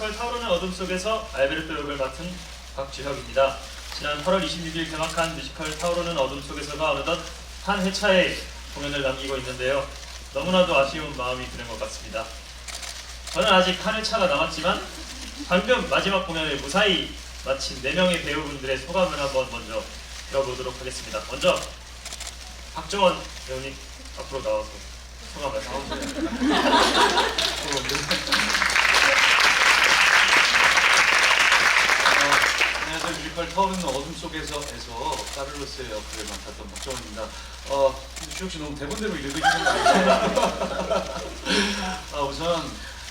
뮤지컬 타오르는 어둠 속에서 알베르토 역을 맡은 박주혁입니다. 지난 8월 26일 개막한 뮤지컬 타오르는 어둠 속에서가 어느덧 한 회차의 공연을 남기고 있는데요. 너무나도 아쉬운 마음이 드는 것 같습니다. 저는 아직 한 회차가 남았지만 방금 마지막 공연을 무사히 마친 4명의 배우분들의 소감을 한번 먼저 들어보도록 하겠습니다. 먼저 박정원 배우님 앞으로 나와서 소감 말씀해주세요. 어, 안녕하세요. 타오르는 어둠 속에서에서 카를로스의 역할을 맡았던 박정원입니다. 어, 주혁 씨 너무 대본대로 읽으시는 거 아니에요? 아, 우선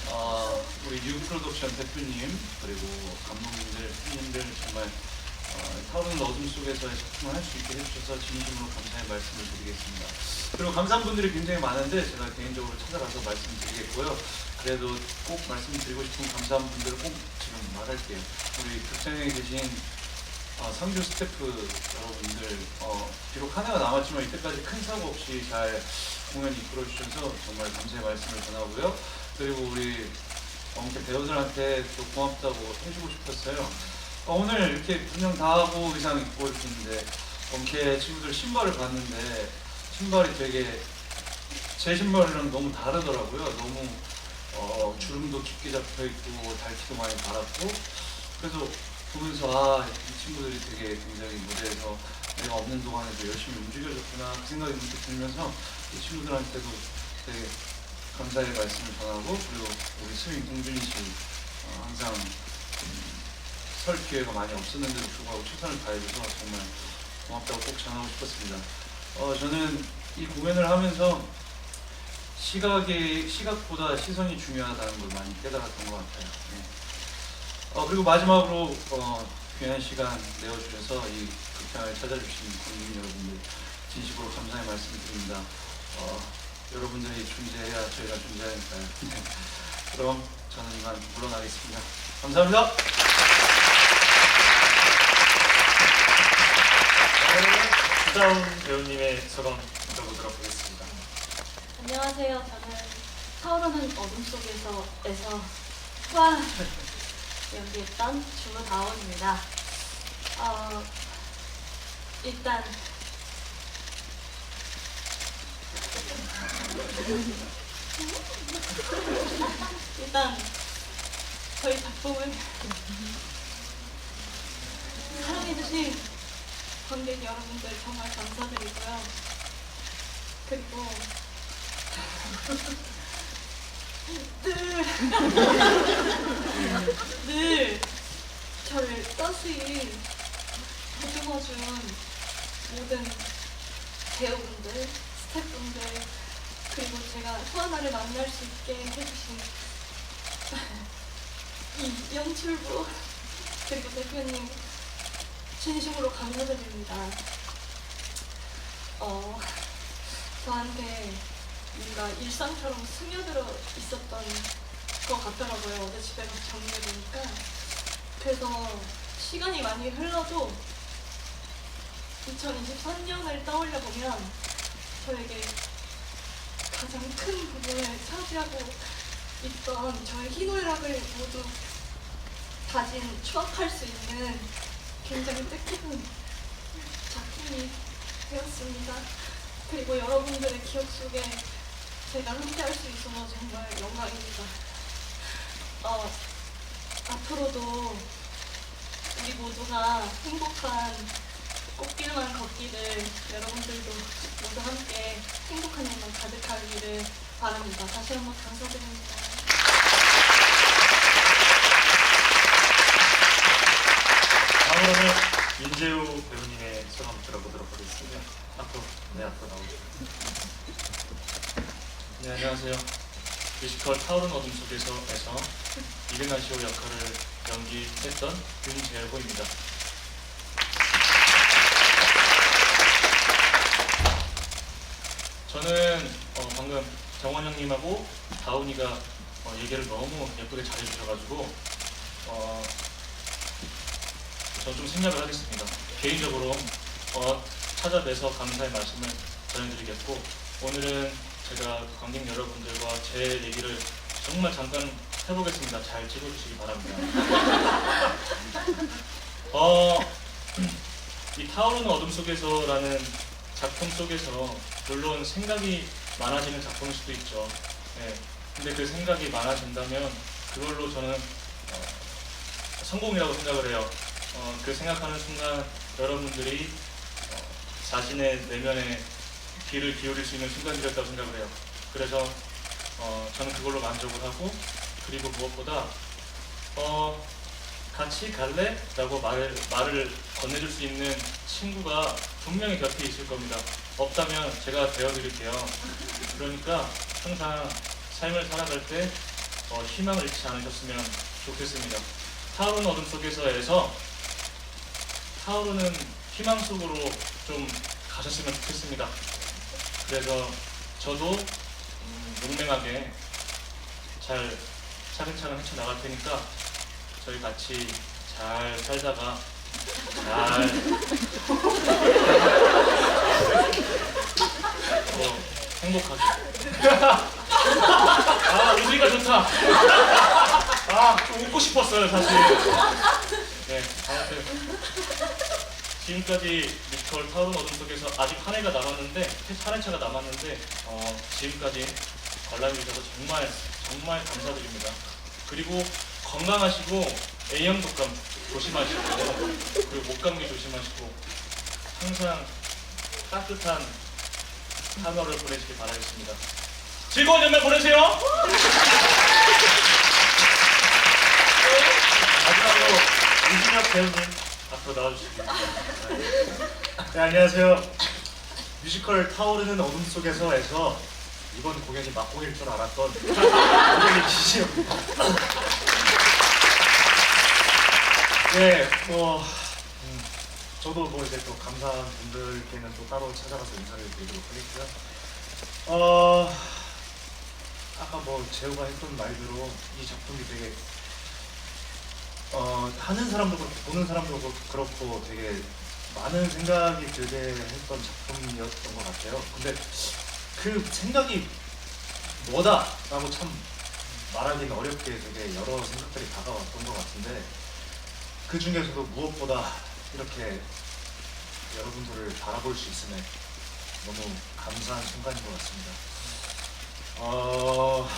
어, 우리 뉴 프로덕션 대표님 그리고 감독님들, 팬님들 정말 어, 타오르는 어둠 속에서의 작품을 할 수 있게 해주셔서 진심으로 감사의 말씀을 드리겠습니다. 그리고 감사한 분들이 굉장히 많은데 제가 개인적으로 찾아가서 말씀드리겠고요. 그래도 꼭 말씀드리고 싶은 감사한 분들을 꼭 지금 말할게요. 우리 극장에 계신 어, 상주 스태프 여러분들 어, 비록 한 해가 남았지만 이때까지 큰 사고 없이 잘 공연 이끌어 주셔서 정말 감사의 말씀을 전하고요. 그리고 우리 엄께 배우들한테 또 고맙다고 해주고 싶었어요. 어, 오늘 이렇게 분명 다 하고 의상 입고 이렇게 있는데 엄께 친구들 신발을 봤는데 신발이 되게 제 신발이랑 너무 다르더라고요. 너무 어, 주름도 깊게 잡혀 있고 달티도 많이 달았고 그래서 보면서 아 이 친구들이 되게 굉장히 무대에서 내가 없는 동안에도 열심히 움직여줬구나 그 생각이 문득 들면서 이 친구들한테도 되게 감사의 말씀을 전하고 그리고 우리 스윙 동준이 씨 어, 항상 음, 설 기회가 많이 없었는데도 불구하고 최선을 다해줘서 정말 고맙다고 꼭 전하고 싶었습니다. 어, 저는 이 공연을 하면서 시각이 시각보다 시선이 중요하다는 걸 많이 깨달았던 것 같아요. 네. 어, 그리고 마지막으로 어, 귀한 시간 내어주셔서 이 극장을 찾아주신 국민 여러분들 진심으로 감사의 말씀드립니다. 어, 여러분들이 존재해야 저희가 존재하니까요. 네. 그럼 저는 이만 물러나겠습니다. 감사합니다. 수다운 배우님의 소감 들어보도록 하겠습니다. 안녕하세요. 저는 타오르는 어둠 속에서 에서 와 연기했던 주무다원입니다. 어, 일단 일단 저희 작품을 사랑해주신 관객 여러분들 정말 감사드리고요. 그리고 늘, 늘 저를 떠시 보듬어준 모든 배우분들, 스태프분들, 그리고 제가 또 하나를 만날 수 있게 해주신 이 연출부, 그리고 대표님, 진심으로 감사드립니다. 어, 저한테 뭔가 일상처럼 스며들어 있었던 것 같더라고요. 어제 집에 가서 정리해 보니까. 그래서 시간이 많이 흘러도 2023년을 떠올려 보면 저에게 가장 큰 부분을 차지하고 있던 저의 희노애락을 모두 다진 추억할 수 있는 굉장히 뜻깊은 작품이 되었습니다. 그리고 여러분들의 기억 속에 제가 함께 할 수 있어서 정말 영광입니다. 어, 앞으로도 우리 모두가 행복한 꽃길만 걷기를 여러분들도 모두 함께 행복한 일만 가득하기를 바랍니다. 다시 한번 감사드립니다. 다음으로는 윤재우 배우님의 소감 들어보도록 하겠습니다. 앞으로 네 앞으로 나오죠. 네 안녕하세요. 뮤지컬 타오른 어둠 속에서에서 이르나시오 역할을 연기했던 윤재호입니다. 저는 어, 방금 정원 형님하고 다운이가 어, 얘기를 너무 예쁘게 잘해주셔가지고 어, 저는 좀 생략을 하겠습니다. 개인적으로 어, 찾아뵈서 감사의 말씀을 전해드리겠고 오늘은 제가 관객 여러분들과 제 얘기를 정말 잠깐 해보겠습니다. 잘 찍어주시기 바랍니다. 어, 이 타오르는 어둠 속에서라는 작품 속에서 물론 생각이 많아지는 작품일 수도 있죠. 네. 근데 그 생각이 많아진다면 그걸로 저는 어, 성공이라고 생각을 해요. 어, 그 생각하는 순간 여러분들이 어, 자신의 내면에 귀를 기울일 수 있는 순간이었다고 생각을 해요. 그래서 어, 저는 그걸로 만족을 하고 그리고 무엇보다 어, 같이 갈래? 라고 말을, 말을 건네줄 수 있는 친구가 분명히 곁에 있을 겁니다. 없다면 제가 되어드릴게요. 그러니까 항상 삶을 살아갈 때 어, 희망을 잃지 않으셨으면 좋겠습니다. 타오르는 어둠 속에서에서 타오르는 희망 속으로 좀 가셨으면 좋겠습니다. 그래서 저도 음, 용맹하게 잘 차근차근 헤쳐나갈 테니까 저희 같이 잘 살다가 잘 어, 행복하게. 아 웃으니까 좋다. 아좀 웃고 싶었어요 사실. 네 아무튼 지금까지 뮤지컬 타오른 어둠 속에서 아직 한 해가 남았는데 한 해차가 남았는데 어, 지금까지 관람해 주셔서 정말 정말 감사드립니다. 그리고 건강하시고 A형 독감 조심하시고 그리고 목 감기 조심하시고 항상 따뜻한 하루를 보내시길 바라겠습니다. 즐거운 연말 보내세요. 마지막으로 이진혁 배우님 앞으로 나와주시기 네, 안녕하세요. 뮤지컬 타오르는 어둠 속에서에서 이번 공연이 막공일 줄 알았던 공연의 지시입니다. 네, 뭐 음, 저도 뭐 이제 또 감사한 분들께는 또 따로 찾아가서 인사를 드리도록 하겠고요. 어, 아까 뭐 재호가 했던 말대로 이 작품이 되게 어, 하는 사람도 그렇고 보는 사람도 그렇고 되게 많은 생각이 들게 했던 작품이었던 것 같아요. 근데 그 생각이 뭐다라고 참 말하기는 어렵게 되게 여러 생각들이 다가왔던 것 같은데 그 중에서도 무엇보다 이렇게 여러분들을 바라볼 수 있음에 너무 감사한 순간인 것 같습니다. 어,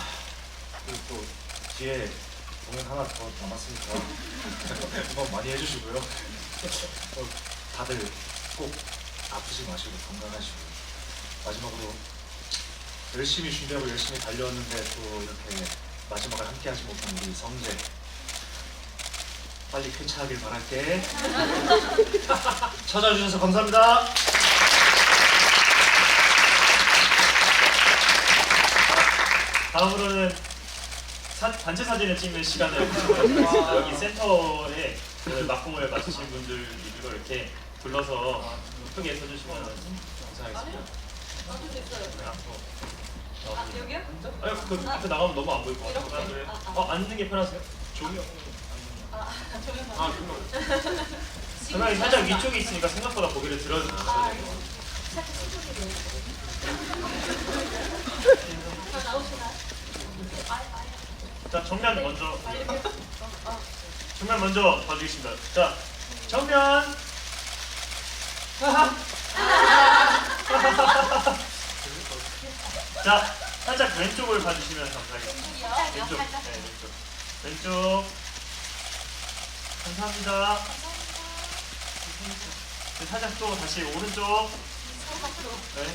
그리고 또 뒤에 공연 하나 더 남았으니까 응원 많이 해주시고요. 어, 다들 꼭 아프지 마시고 건강하시고 마지막으로 열심히 준비하고 열심히 달려왔는데 또 이렇게 마지막을 함께하지 못한 우리 성재 빨리 쾌차하길 바랄게. 찾아주셔서 감사합니다. 다음으로는 사- 단체 사진을 찍는 시간을 가지겠습니다. 여기 센터에 오늘 막공을 마치신 분들 위주로 이렇게 불러서 예쁘게 서주시면 감사하겠습니다. 네, 앞으로 아. 여기요? 아니 그 앞에 나가면 너무 안 보일 것 같아요. 이렇게? 그래. 아, 아. 어 앉는 게 편하세요? 종이 아, 저는 아 그럼. 그러면 살짝 위쪽에 있으니까 생각보다 고개를 들어주세요. 아, 살짝 수줍이 다 나오시나요? 아, 아, 자 정면 먼저 정면 먼저 봐주겠습니다. 자 정면. 자 살짝 왼쪽을 봐주시면 감사하겠습니다. 왼쪽. 네 왼쪽. 왼쪽. 감사합니다. 네, 살짝 또 다시 오른쪽. 네.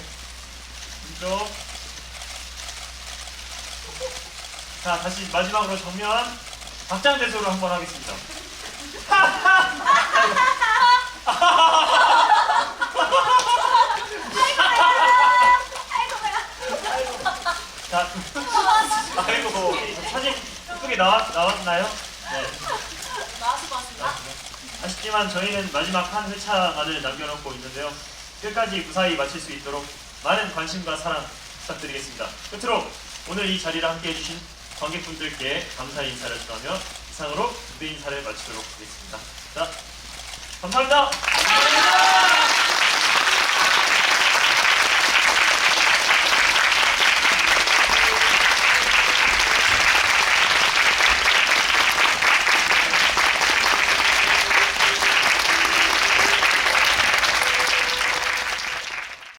왼쪽. 자, 다시 마지막으로 정면 박장대소로 한번 하겠습니다. 자, 아이고, 사진 예쁘게 나왔, 나왔나요? 네. 아쉽지만 저희는 마지막 한 회차만을 남겨놓고 있는데요. 끝까지 무사히 마칠 수 있도록 많은 관심과 사랑 부탁드리겠습니다. 끝으로 오늘 이 자리를 함께 해주신 관객분들께 감사 인사를 전하며 이상으로 무대 인사를 마치도록 하겠습니다. 자, 감사합니다.